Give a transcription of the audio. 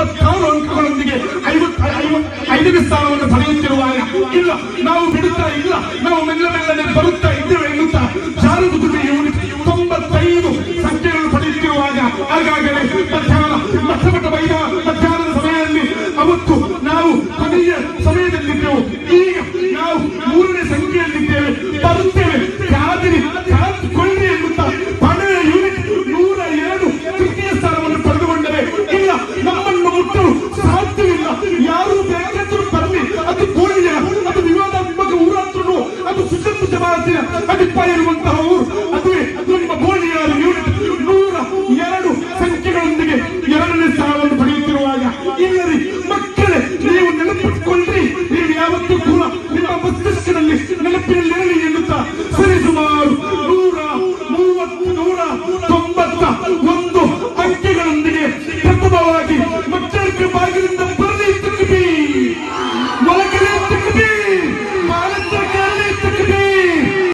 ಇಪ್ಪತ್ತಾರು ಅಂಕಗಳೊಂದಿಗೆ ಐದನೇ ಸ್ಥಾನವನ್ನು ಪಡೆಯುತ್ತಿರುವಾಗ ಇಲ್ಲ, ನಾವು ಬಿಡುತ್ತಾ ಇಲ್ಲ, ನಾವು ಮೆಲ್ಲ ಮೆಲ್ಲನೆ ಬರುತ್ತಾ ಇದ್ದೇವೆ ಎನ್ನುತ್ತಾ ಶಾರದು ಗುಡಿ ಯೂನಿಟ್ ತೊಂಬತ್ತೈದು ಸಂಖ್ಯೆಗಳನ್ನು ಪಡೆಯುತ್ತಿರುವಾಗ ಹಾಗಾಗಲೇ ಮಧ್ಯಾಹ್ನ ಮಠಮಠ ಮೈದಾನ ಮಧ್ಯಾಹ್ನದ ಸಮಯದಲ್ಲಿ ಅವತ್ತು ನಾವು ಕೊನೆಯ ಸಮಯದಲ್ಲಿ ಈಗ ಹಣಕಾಸಿನ ಅಡಿಪಾಯ ಇರುವಂತಹ ಊರು. ನಿಮ್ಮ ನಮ್ಮ ಬೋಣಿಯಾದ ಯೂನಿಟ್ ನೂರ ಎರಡು ಸಂಖ್ಯೆಗಳೊಂದಿಗೆ ಎರಡನೇ ಸ್ಥಾನವನ್ನು ಪಡೆಯುತ್ತಿರುವಾಗ ಇಲ್ಲರಿ, ಮಕ್ಕಳೇ, ನೀವು ನೆನಪಿಟ್ಕೊಂಡ್ರಿ. ನೀವು ಯಾವತ್ತೂ ಕೂಡ ನಿಮ್ಮ ಮಸ್ತಿಷ್ಕದಲ್ಲಿ ನೆನಪಿನಲ್ಲಿರಲಿ ಎನ್ನುತ್ತಾ ಸರಿಸುಮಾರು